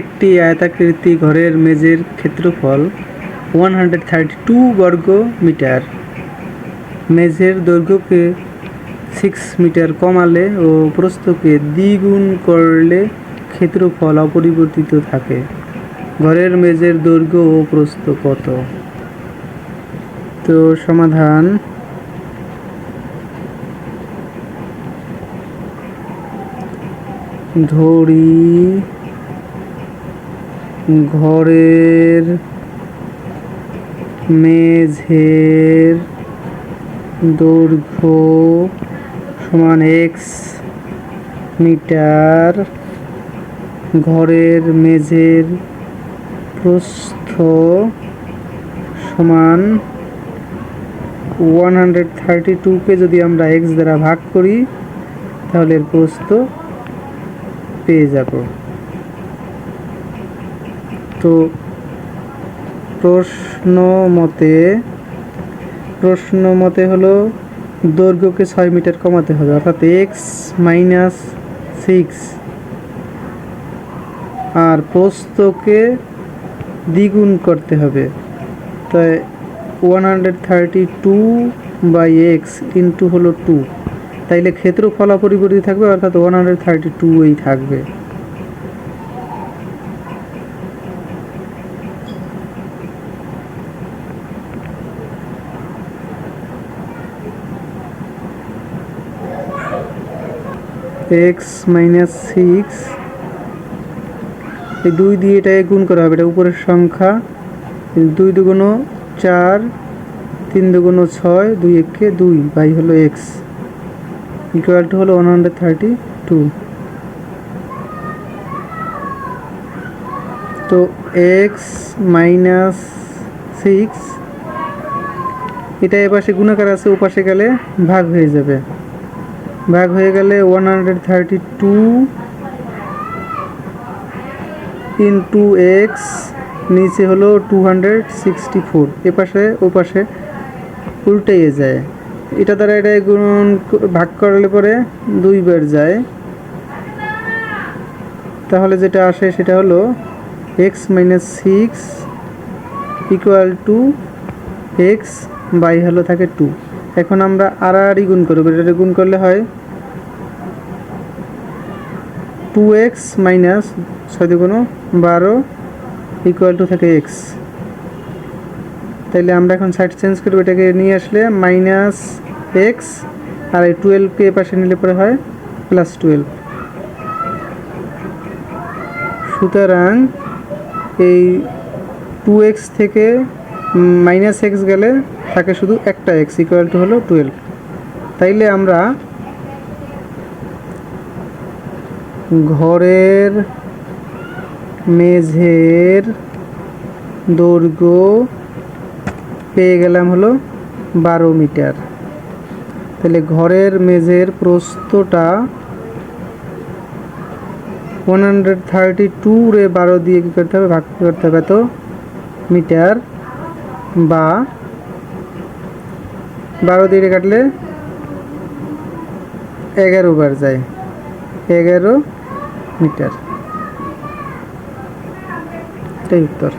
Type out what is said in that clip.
একটি আয়তাকৃতি ঘরের মেঝের ক্ষেত্রফল ওয়ান হান্ড্রেড থার্টি টু বর্গ মিটার মেঝের দৈর্ঘ্যকে সিক্স মিটার কমালে ও প্রস্থকে দ্বিগুণ করলে ক্ষেত্রফল অপরিবর্তিত থাকে। ঘরের মেঝের দৈর্ঘ্য ও প্রস্থ কত? তো সমাধান। ধরি ঘরের মেঝের দৈর্ঘ্য সমান এক্স মিটার। ঘরের মেঝের প্রস্থ সমান ওয়ান হান্ড্রেড থার্টি টুকে যদি আমরা এক্স দ্বারা ভাগ করি, তাহলে এর প্রস্থ পেয়ে যাব। প্রশ্ন মতে প্রশ্ন মতে হলো দৈর্ঘ্যকে ছয় মিটার কমাতে হবে, অর্থাৎ এক্স মাইনাস সিক্স আর প্রস্থকে দ্বিগুণ করতে হবে। তাই one hundred thirty two by x into হলো টু তাইলে ক্ষেত্র ক্ষেত্রফল অপরিবর্তিত থাকবে, অর্থাৎ ওয়ান হান্ড্রেড থার্টি টু এই থাকবে। এক্স মাইনাস সিক্স এই দুই দিয়ে এটাকে গুণ করা হবে। এটা উপরের সংখ্যা। দুই দুগুণ চার, তিন দুগুণ ছয়, দুই একে দুই বাই হলো এক্স ইকুয়াল টু হলো ওয়ান হান্ড্রেড থার্টি টু তো এক্স মাইনাস সিক্স এটা এপাশে গুণাকার আছে, ওপাশে গেলে ভাগ হয়ে যাবে। ভাগ হয়ে গেলে one hundred thirty two into x নিচে হলো টু হান্ড্রেড সিক্সটি ফোর এপাশে, ওপাশে, উল্টে যায়। এটা দ্বারা এটা গুণ ভাগ করলে পরে দুইবার যায়। তাহলে যেটা আসে সেটা হলো x minus six equal to x by হলো থাকে টু এখন আমরা আর আড়াআড়ি গুণ করব। এটা গুণ করলে হয় টু এক্স মাইনাস ছয় দুগুণ বারো ইকুয়াল টু থাকে এক্স তাইলে আমরা এখন সাইড চেঞ্জ করব। এটাকে নিয়ে আসলে মাইনাস এক্স আর এই টুয়েলভকে পাশে নিলে পরে হয় প্লাস টুয়েলভ সুতরাং এই টু এক্স থেকে মাইনাস এক্স গেলে থাকে শুধু একটা এক্স ইকুয়াল টু হলো টুয়েলভ তাইলে আমরা ঘরের মেঝের দৈর্ঘ্য পেয়ে গেলাম হলো বারো মিটার। তাহলে ঘরের মেঝের প্রস্থটা ওয়ান হান্ড্রেড থার্টি টু রে বারো দিয়ে কী করতে হবে? ভাগ করতে হবে তো মিটার বা বারো দিয়ে কাটলে এগারো বার যায়। এগারো মিটার। এটাই উত্তর।